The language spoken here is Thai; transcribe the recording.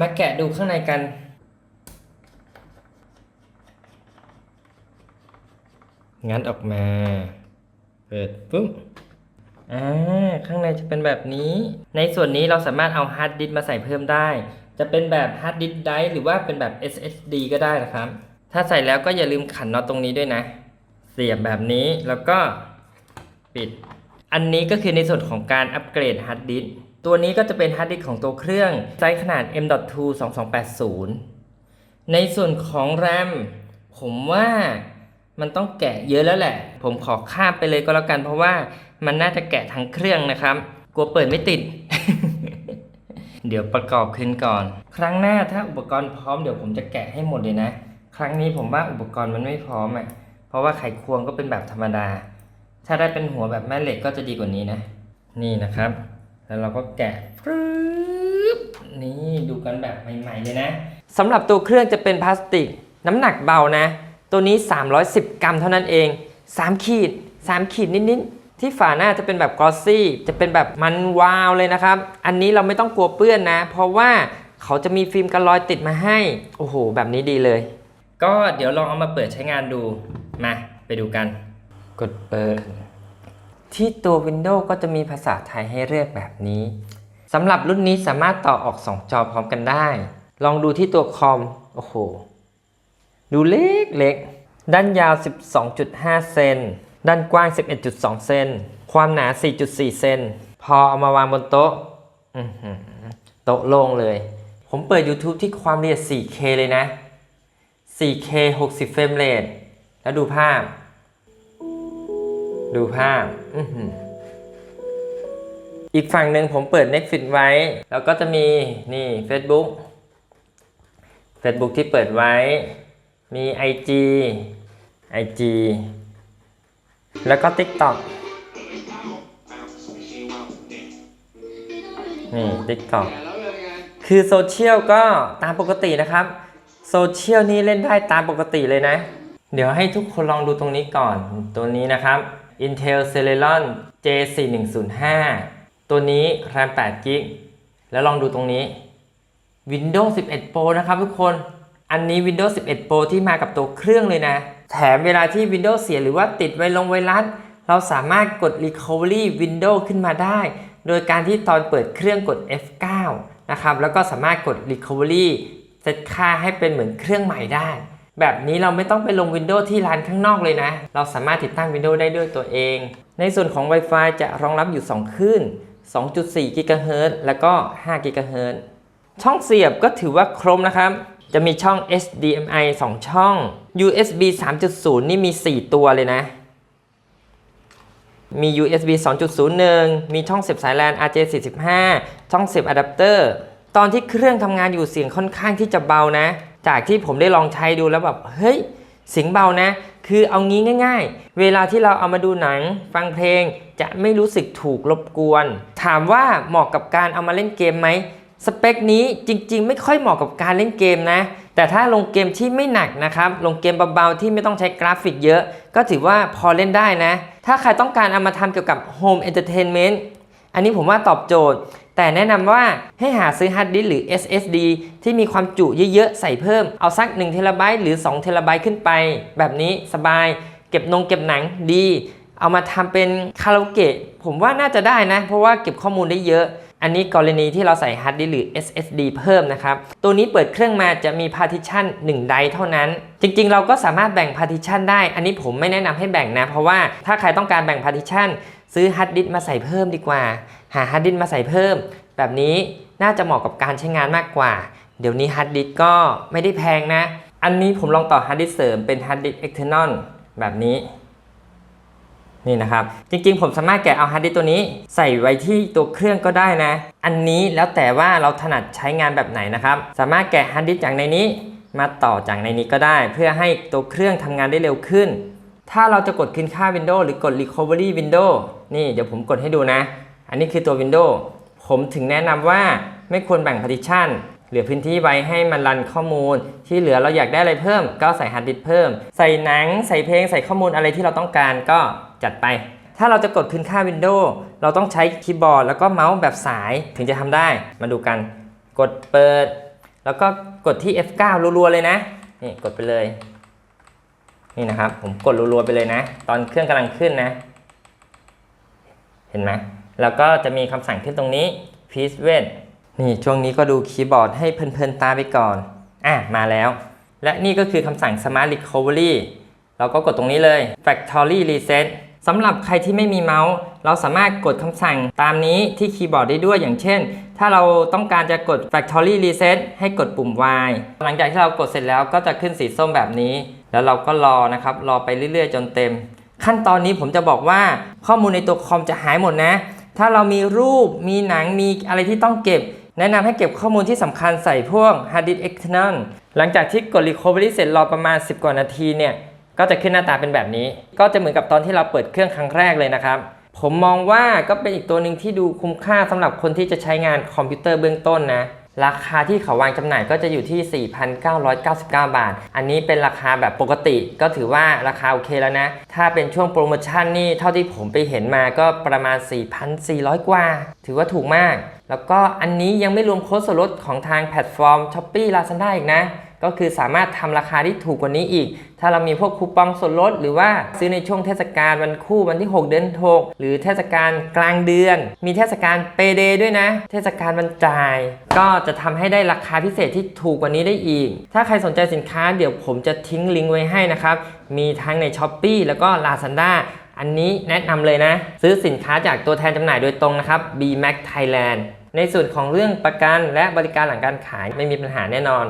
มาแกะดูข้างในกัน งัดออกมา เปิดปุ๊บอ่าข้างในจะเป็นแบบนี้ ในส่วนนี้เราสามารถเอาฮาร์ดดิสก์มาใส่เพิ่มได้ จะเป็นแบบฮาร์ดดิสก์ไดรฟ์หรือว่าเป็นแบบ SSD ก็ได้นะครับ ถ้าใส่แล้วก็อย่าลืมขันน็อตตรงนี้ด้วยนะ เสียบแบบนี้แล้วก็ปิด อันนี้ก็คือในส่วนของการอัปเกรดฮาร์ดดิสก์ ตัวนี้ก็จะเป็นฮาร์ดดิสก์ของตัวเครื่องไซส์ขนาด M.2 2280 ในส่วนของ RAM ผมว่ามันต้องแกะเยอะแล้วแหละ ผมขอข้ามไปเลยก็แล้วกัน เพราะว่ามันน่าจะแกะทั้งเครื่องนะครับ กลัวเปิดไม่ติด เดี๋ยวประกอบขึ้นก่อน ครั้งหน้าถ้าอุปกรณ์พร้อมเดี๋ยวผมจะแกะให้หมดเลยนะ ครั้งนี้ผมว่าอุปกรณ์มันไม่พร้อมอะ เพราะว่าไขควงก็เป็นแบบธรรมดา ถ้าได้เป็นหัวแบบแม่เหล็กก็จะดีกว่านี้นะ นี่นะครับ แล้วเราก็แกะปึ๊บนี่ดูกันแบบใหม่ๆเลยนะสำหรับตัวเครื่องจะเป็นพลาสติก น้ำหนักเบานะ ตัวนี้ 310 กรัมเท่านั้นเอง 3 ขีด 3 ขีดนิดๆ ที่ฝาหน้าจะเป็นแบบกลอสซี่ จะเป็นแบบมันวาวเลยนะครับ อันนี้เราไม่ต้องกลัวเปื้อนนะ เพราะว่าเขาจะมีฟิล์มกันรอยติดมาให้ โอ้โห แบบนี้ดีเลย ก็เดี๋ยวลองเอามาเปิดใช้งานดู มา ไปดูกัน กดเปิด ที่ตัว Windows ก็จะมีภาษาไทยให้เลือกแบบนี้สำหรับรุ่นนี้สามารถต่อออก 2 จอพร้อมกันได้ ลองดูที่ตัวคอม โอ้โห ดูเล็กเล็ก ด้านยาว 12.5 เซน ด้านกว้าง 11.2 เซน ความหนา 4.4 เซน พอเอามาวางบนโต๊ะโต๊ะโล่งเลย ผมเปิด YouTube ที่ความละเอียด 4K เลยนะ 4K 60 เฟรมเรทแล้วดูภาพ ดูภาพอีกฝั่งหนึ่งผมเปิด Netflix ไว้ แล้วก็จะมีนี่ Facebook Facebook ที่เปิดไว้ มี IG IG แล้วก็ TikTok นี่ TikTok คือโซเชียลก็ตามปกตินะครับ โซเชียลนี่เล่นได้ตามปกติเลยนะ เดี๋ยวให้ทุกคนลองดูตรงนี้ก่อน ตัวนี้นะครับ Intel Celeron J4105 ตัวนี้ RAM 8 g b แล้วลองดูตรงนี้ Windows 11 Pro นะครับทุกคน อันนี้ Windows 11 Pro ที่มากับตัวเครื่องเลยนะ แถมเวลาที่ Windows เสียหรือว่าติดไวลงไวรัส เราสามารถกด Recovery Windows ขึ้นมาได้ โดยการที่ตอนเปิดเครื่องกด F9 นะครับ แล้วก็สามารถกด Recovery เซตค่าให้เป็นเหมือนเครื่องใหม่ได้ แบบนี้เราไม่ต้องไปลง Windows ที่ร้านข้างนอกเลยนะ เราสามารถติดตั้ง Windows ได้ด้วยตัวเอง ในส่วนของ Wi-Fi จะรองรับอยู่ 2 คลื่น 2.4 GHz แล้วก็ 5 GHz ช่องเสียบก็ถือว่าครบนะครับ จะมีช่อง HDMI 2 ช่อง USB 3.0 นี่มี 4 ตัวเลยนะ มี USB 2.01 มีช่องเสียบสาย LAN RJ45 ช่องเสียบอะแดปเตอร์ ตอนที่เครื่องทำงานอยู่เสียงค่อนข้างที่จะเบานะ จากที่ผมได้ลองใช้ดูแล้วแบบเฮ้ยเสียงเบานะ คือเอางี้ง่าย ๆ เวลาที่เราเอามาดูหนังฟังเพลง จะไม่รู้สึกถูกรบกวน ถามว่าเหมาะกับการเอามาเล่นเกมไหมสเปคนี้จริงๆ ไม่ค่อยเหมาะกับการเล่นเกมนะ แต่ถ้าลงเกมที่ไม่หนักนะครับ ลงเกมเบาๆ ที่ไม่ต้องใช้กราฟิกเยอะ ก็ถือว่าพอเล่นได้นะ ถ้าใครต้องการเอามาทำเกี่ยวกับ Home Entertainment อันนี้ผมว่าตอบโจทย์ แต่แนะนำว่าให้หาซื้อฮาร์ดดิสหรือ SSD ที่มีความจุเยอะๆ ใส่เพิ่ม เอาสัก1เทราไบต์หรือ2เทราไบต์ขึ้นไป แบบนี้สบาย เก็บนงเก็บหนังดี เอามาทำเป็นคาราโอเกะผมว่าน่าจะได้นะ เพราะว่าเก็บข้อมูลได้เยอะ อันนี้กรณีที่เราใส่ฮาร์ดดิสหรือ SSD เพิ่มนะครับ ตัวนี้เปิดเครื่องมาจะมี partition 1 ไดเท่านั้น จริงๆ เราก็สามารถแบ่ง partition ได้ อันนี้ผมไม่แนะนำให้แบ่งนะ เพราะว่าถ้าใครต้องการแบ่ง partition ซื้อฮาร์ดดิสก์มาใส่เพิ่มดีกว่า หาฮาร์ดดิสก์มาใส่เพิ่ม แบบนี้น่าจะเหมาะกับการใช้งานมากกว่า เดี๋ยวนี้ฮาร์ดดิสก์ก็ไม่ได้แพงนะ อันนี้ผมลองต่อฮาร์ดดิสก์เสริมเป็นฮาร์ดดิสก์ external แบบนี้ นี่นะครับ จริงๆ ผมสามารถแกะเอาฮาร์ดดิสก์ตัวนี้ ใส่ไว้ที่ตัวเครื่องก็ได้นะ อันนี้แล้วแต่ว่าเราถนัดใช้งานแบบไหนนะครับ สามารถแกะฮาร์ดดิสก์จากในนี้มาต่อจากในนี้ก็ได้ เพื่อให้ตัวเครื่องทำงานได้เร็วขึ้น ถ้าเราจะกดขึ้นค่า Windows หรือกด Recovery Windows นี่เดี๋ยวผมกดให้ดูนะ อันนี้คือตัว Windows ผมถึงแนะนำว่าไม่ควรแบ่ง partition เหลือพื้นที่ไว้ให้มันรันข้อมูล ที่เหลือเราอยากได้อะไรเพิ่ม ก็ใส่ฮาร์ดดิสก์เพิ่ม ใส่หนัง ใส่เพลง ใส่ข้อมูลอะไรที่เราต้องการก็จัดไป ถ้าเราจะกดขึ้นค่า Windows เราต้องใช้คีย์บอร์ดแล้วก็เมาส์แบบสายถึงจะทำได้ มาดูกัน กดเปิด แล้วก็กดที่ F9 รัวๆเลยนะ นี่กดไปเลย นี่นะครับ ผมกดรัวๆไปเลยนะ ตอนเครื่องกำลังขึ้นนะ เห็นไหมแล้วก็จะมีคำสั่งขึ้นตรงนี้ please wait นี่ช่วงนี้ก็ดูคีย์บอร์ดให้เพลินๆตาไปก่อน อะ มาแล้ว และนี่ก็คือคำสั่ง smart recovery เราก็กดตรงนี้เลย factory reset สำหรับใครที่ไม่มีเมาส์ เราสามารถกดคำสั่งตามนี้ที่คีย์บอร์ดได้ด้วยอย่างเช่น ถ้าเราต้องการจะกด factory reset ให้กดปุ่ม Y หลังจากที่เรากดเสร็จแล้วก็จะขึ้นสีส้มแบบนี้ แล้วเราก็รอนะครับ รอไปเรื่อยๆ จนเต็ม ขั้นตอนนี้ผมจะบอกว่าข้อมูลในตัวคอมจะหายหมดนะ ถ้าเรามีรูปมีหนังมีอะไรที่ต้องเก็บ แนะนำให้เก็บข้อมูลที่สำคัญใส่พวก hard disk external หลังจากที่กด recovery เสร็จรอประมาณ 10 กว่านาทีเนี่ย ก็จะขึ้นหน้าตาเป็นแบบนี้ ก็จะเหมือนกับตอนที่เราเปิดเครื่องครั้งแรกเลยนะครับ ผมมองว่าก็เป็นอีกตัวหนึ่งที่ดูคุ้มค่าสำหรับคนที่จะใช้งานคอมพิวเตอร์เบื้องต้นนะ ราคาที่เขาวางจำหน่ายก็จะอยู่ที่ 4,999 บาท อันนี้เป็นราคาแบบปกติก็ถือว่าราคาโอเคแล้วนะ ถ้าเป็นช่วงโปรโมชั่นนี่เท่าที่ผมไปเห็นมาก็ประมาณ 4,400 กว่า ถือว่าถูกมาก แล้วก็อันนี้ยังไม่รวมโค้ดส่วนลดของทางแพลตฟอร์ม s h o p e e Lazada อีกนะ ก็คือสามารถทำราคาที่ถูกกว่านี้อีก ถ้าเรามีพวกคูปองส่วนลด หรือว่าซื้อในช่วงเทศกาลวันคู่วันที่ 6 เดือน6หรือเทศกาลกลางเดือน มีเทศกาลเปเดย์ด้วยนะ เทศกาลวันจ่าย ก็จะทำให้ได้ราคาพิเศษที่ถูกกว่านี้ได้อีก ถ้าใครสนใจสินค้าเดี๋ยวผมจะทิ้งลิงก์ไว้ให้นะครับ มีทั้งใน s h อ p e e แล้วก็ Lazada อันนี้แนะนำเลยนะ ซื้อสินค้าจากตัวแทนจำหน่ายโดยตรงนะครับ B Max Thailand ในส่วนของเรื่องประกันและบริการหลังการขายไม่มีปัญหาแน่นอน